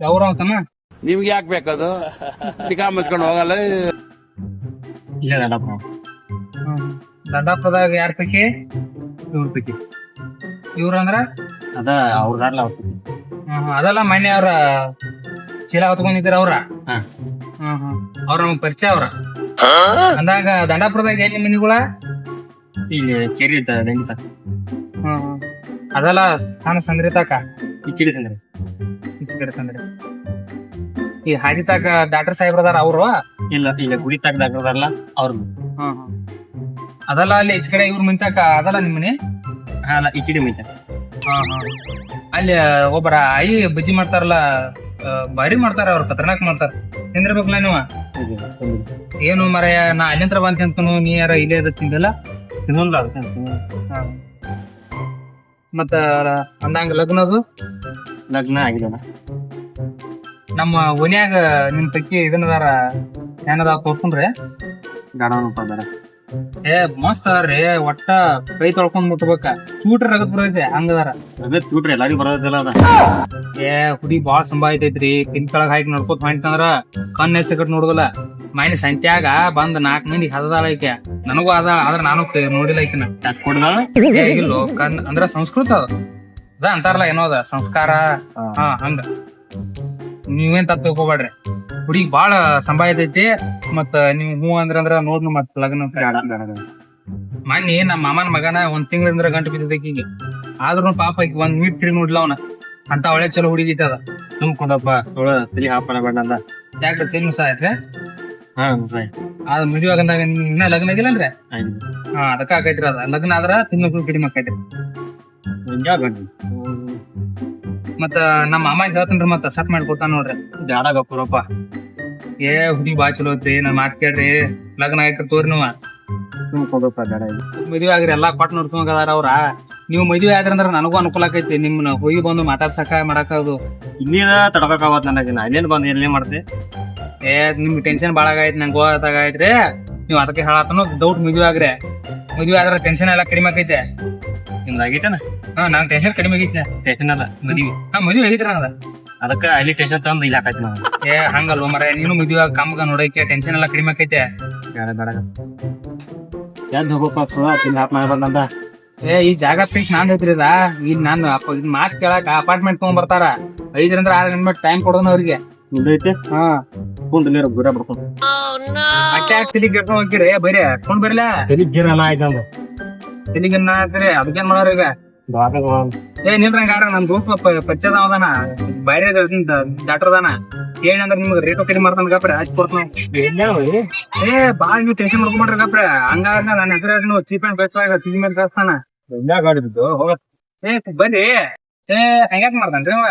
ಯಾವ್ರ ಅಂತನ ನಿಮ್ಗೆ ಯಾಕೆ ಬೇಕದು? ತಿಕಾ ಮುಚ್ಕೊಂಡು ಹೋಗಲ್ಲ. ಇಲ್ಲ ದೊಡ್ಡಪ್ಪ. ದಂಡಾಪದಾಗ ಯಾರ ಪೈಕಿ? ಇವ್ರ ಪೈಕಿ. ಇವ್ರ ಅಂದ್ರ? ಅದ ಅವ್ರ ಗಾಡ್ಲ ಹ್ಮ್, ಹ್ಮ್. ಅದಲ್ಲ ಮೊನ್ನೆ ಅವ್ರ ಚೀಲ ಹೊತ್ಕೊಂಡಿದ್ರ ಅವ್ರ? ಹ್ಮ್ ಅವ್ರ ನಮ್ಗೆ ಪರಿಚಯ ಅವ್ರ? ಅಂದಾಗ ದಂಡಾಪುರದಾಗ ಎಲ್ಲಿ ಮನಿಗಳ? ಇಲ್ಲಿ ಕೆರಿ ಇರ್ತ ದಂಡಿ ಸಾಕ. ಹ್ಮ್ ಹ್ಮ್. ಅದಲ್ಲ ಸಣ್ಣ ಸಂದ್ರಿ ತಾಕ ಇಚ್ಚಿಡಿ ಸಂದ್ರೆ. ಕಡೆ ಸಂದ್ರಿ. ಈ ಹಾದಿ ತಾಕ ಡಾಕ್ಟರ್ ಸಾಹೇಬ್ರ ಅದಾರ ಅವ್ರು? ಇಲ್ಲ ಇಲ್ಲ ಗುಡಿ ತಾಕದಾಗ್ರದಾರಲ್ಲ ಅವ್ರ ಹ್ಮ್ ಹ್ಮ್. ಅದಲ್ಲ ಅಲ್ಲಿ ಈಚ ಕಡೆ ಇವ್ರ ಮುಂತಾಕ ಅದಲ್ಲ ನಿಮ್ ಮನೆ ಹಾ ಅಲ್ಲ ಇಚ್ಚಿಡಿ ಮೈತ ಅಲ್ಲಿ ಒಬ್ಬರ ಆಯಿ ಬಜ್ಜಿ ಮಾಡ್ತಾರಲ್ಲ ಬಾರಿ ಭಾರಿ ಮಾಡ್ತಾರ ಅವ್ರ ಖತರ್ನಾಕ್ ಮಾಡ್ತಾರ. ತಿಂದಿರ್ಬೇಕಲ್ಲ ನೀವ? ಏನು ಮರ ನಾ ಅಲ್ಲಿಂತ್ರ ಬಂತ ನೀ ಯಾರ ಇಲ್ಲೇ ತಿಂದಿಲ್ಲ? ತಿನ್ನಲ್ಲ ಮತ್ತ ಅಂದಂಗ ಲಗ್ನದು? ಲಗ್ನ ಆಗಿದೆ ನಮ್ಮ ಓನ್ಯಾಗ ನಿನ್ ತಕ್ಕಿ ಇದನ್ನದಾರ ಏನದ ತೋರ್ಕೊಂಡ್ರೆ ಗಾಡವನಪ್ಪ ಅದಾರ ಏ ಮಸ್ತ್ ಅದಾರ್ರಿ ಒಟ್ಟ ಕೈ ತೊಳ್ಕೊಂಡ್ ಮುಟ್ಬೇಕ. ಚೂಟ್ರ ರಗತ್ ಬರೈತೆ ಹಂಗದಾರ. ರಗತ್ ಚೂಟ್ರಿ ಎಲ್ಲಾರಿಗೂ ಬರೋದಿಲ್ಲ ಅದ. ಏ ಹುಡಿ ಬಾಳ ಸಂಭಾಯ್ತೈತ್ರಿ ಕಿನ್ ಕೆಳಗ್ ಹಾಕಿ ನೋಡ್ಕೊತ ಹೊಂಟಂದ್ರ ಕಣ್ ಎಲ್ಸಕಟ್ ನೋಡುದಿಲ್ಲ. ಮೈನ್ ಸಂತ್ಯಾಗ ಬಂದ್ ನಾಲ್ಕ್ ಮಂದಿ ಹದದಾಳ ಐಕೆ ನನಗೂ ಅದ ಆದ್ರ ನಾನು ನೋಡಿಲ್ಲ ಯಾಕೆ ಕೊಡ್ದಾಳ ಇಲ್ಲೋ ಕಣ್ ಅಂದ್ರ ಸಂಸ್ಕೃತ ಅದ. ಅದ ಅಂತಾರಲ್ಲ ಏನೋ ಅದ ಸಂಸ್ಕಾರ. ಹಾ ಹಂಗ. ನೀವೇನ್ ತಪ್ಪ ತಿಳ್ಕೊಬೇಡ್ರಿ. ಹುಡುಗಿ ಬಾಳ ಸಂಭಾಯ್ತೈತಿ ಮತ್ತ ನೀವ್ ಹೂ ಅಂದ್ರ ಅಂದ್ರ ನೋಡ್ನು ಮತ್ ಲಗ್ನ ಮನ್ನಿ ನಮ್ಮ ಮಾಮನ ಮಗನ ಒಂದ್ ತಿಂಗಳಿಂದ್ರ ಗಂಟು ಬಿದ್ದೈತಿ ಈಗ ಆದ್ರೂ ಪಾಪ ಈಗ ಒಂದ್ ಮೀಟ್ ತಿರುಗಿ ನೋಡ್ಲ ಅವನ. ಅಂತ ಒಳ್ಳೆ ಚಲೋ ಹುಡುಗಿ ಅದ. ತುಂಬ್ಕೊಂಡಪ್ಪ ಸೋಳ ತಲಿ ಹಾಪಣ ಬೇಡ ಅಂದ. ಯಾಕ್ರಿ ತಿನ್ನು ಸಾಯ್ತ್ರಿ? ಹಾ ಸರಿ ಅದ್ ಮದುವೆ ಆಗಂದಾಗ ಇನ್ನ ಲಗ್ನ ಆಗಿಲ್ಲ ಅಂದ್ರೆ? ಹಾ ಅದಕ್ಕ ಆಗೈತ್ರಿ ಅದ. ಲಗ್ನ ಆದ್ರ ತಿನ್ನೋಕು ಕಡಿಮೆ ಆಕೈತ್ರಿ? ಮತ್ತ ನಮ್ಮ ಮಾಮಾಗ ಹೇಳ್ತೇನ್ರಿ ಮತ್ತ ಸಟ್ ಮಾಡ್ಕೊತಾನ ನೋಡ್ರಿ. ಗಪ್ಪುರಪ್ಪ. ಏ ಹುಡುಗಿ ಬಾ ಚಲೋ ಐತಿ ನನ್ ಮಾತ್ ಕೇಳ್ರಿ. ಲಗ್ನ ಆಯ್ತು ತೋರಿ ನೀವ. ಮದ್ವೆ ಆಗ್ರಿ ಎಲ್ಲಾ ಕೊಟ್ಟು ನೋಡ್ಸೋಂಗ ಅದಾರ ಅವ್ರ. ನೀವು ಮದ್ವೆ ಆದ್ರಂದ್ರ ನನಗೂ ಅನುಕೂಲ ಆಕೈತಿ ನಿಮ್ನ ಹೋಗಿ ಬಂದು ಮಾತಾಡ್ಸಕ ಮಾಡಕ ಅದು. ಇನ್ನೇನ ತಡ್ಕೊಕಾವತ್ ನನಗೆ ನಾ ಅಲ್ಲೇನ್ ಬಂದು ಏನೇ ಮಾಡ್ತೆ? ಏ ನಿಮ್ಗೆ ಟೆನ್ಷನ್ ಭಾಳ ಆಗೈತಿ ನಂಗೆ ಗೋತಾಗೈತ್ರಿ ನೀವು ಅದಕ್ಕೆ ಹೇಳತ್ತನು ಡೌಟ್ ಮದ್ವೆ ಆಗ್ರಿ. ಮದ್ವೆ ಆದ್ರ ಟೆನ್ಷನ್ ಎಲ್ಲ ಕಡಿಮೆ ಆಕೈತೆ. ನಿಮ್ದು ಆಗೈತೇನ ಹಾ ನಂಗ್ ಟೆನ್ಷನ್ ಕಡಿಮೆ ಆಗೈತಿ. ಟೆನ್ಷನ್ ಅಲ್ಲ ಮದ್ವಿ. ಹಾ ಮದ್ವಿ ಆಗಿದ್ರ ಅದ ಅದಕ್ಕ ಅಲ್ಲಿ ಟೆನ್ಷನ್ ತಂದು ಇಲ್ಲಿ ಹಾಕೈತಿ ನಾನು ಏ ಹಂಗಲ್ವ ಮರ ನೀನು ಮದ್ವೆ ಕಮ್ಮಗ ನೋಡೈಕೆ ಟೆನ್ಷನ್ ಎಲ್ಲ ಕಡಿಮೆ ಆಕೈತೆ ಬೇಡ ಬೇಡ. ಎದ್ದು ಹೋಗಪ್ಪ ಸುಳ ತಿಂದು ಹಾಪ್ ಮಾಡಿ ಬಂದಂದ ಏ ಈ ಜಾಗ ಫಿಕ್ಸ್ ನಾನ್ ಐತ್ರಿ ಇದ. ಈಗ ನಾನು ಅಪ್ಪ ಇದ್ ಮಾತ್ ಕೇಳಕ್ ಅಪಾರ್ಟ್ಮೆಂಟ್ ತಗೊಂಡ್ ಬರ್ತಾರ. ಐದರಿಂದ ಆರು ಗಂಟೆ ಟೈಮ್ ಕೊಡೋಣ ಅವ್ರಿಗೆ. ಐತೆ? ಹಾ. ಕುಂಡ್ ನೀರು ಗುರ ಬಿಡ್ಕೊಂಡು ಅಟ್ಟೆ ಹಾಕಿ ತಲಿ ಕೆಟ್ಕೊಂಡ್ ಹೋಗಿರಿ ಬರೀ ಹಾಕೊಂಡ್ ಬರ್ಲ? ತಲಿ ಗಿರನ ಆಯ್ತಂದು. ತಲಿಗನ್ನ ಹಾಕ್ರಿ ಅದಕ್ಕೇನ್ ಮಾಡೋರ್ ಈಗ? ಏ ನಿಲ್ರಂಗ ನನ್ ದೋಸ್ತ ಪರಿಚಯ ಅದಾನ. ಬೇರೆ ಡಾಕ್ಟರ್ ಅದಾನ. ಅಂದ್ರ ನಿಮ್ಗೆ ರೇಟ್ ಕಡಿಮೆ ಮಾಡ್ತಾನ ಗಪ್ರೆ ಹಚ್ಚಿ ಕೊಡ್ತಾನ ಏ ಬಾಳ ನೀವು ಟೆನ್ಷನ್ ಮಾಡ್ಕೊಂಡ್ರಿ ಗಪ್ರೆ. ಹಂಗಾಗ ನನ್ನ ಹೆಸರು ಚೀಪ್ ಅಂಡ್ ಬೆಸ್ಟ್ ಆಗ ಚೀಪ್ ಮೇಲೆ ಕಳ್ಸ್ತಾನ. ಗಾಡಿ ಬಿದ್ದು ಹೋಗತ್ ಏ ಬರ್ರಿ ಏ ಹಂಗ್ಯಾಕ್ ಮಾಡ್ತಾನ್ರಿ ಅವ?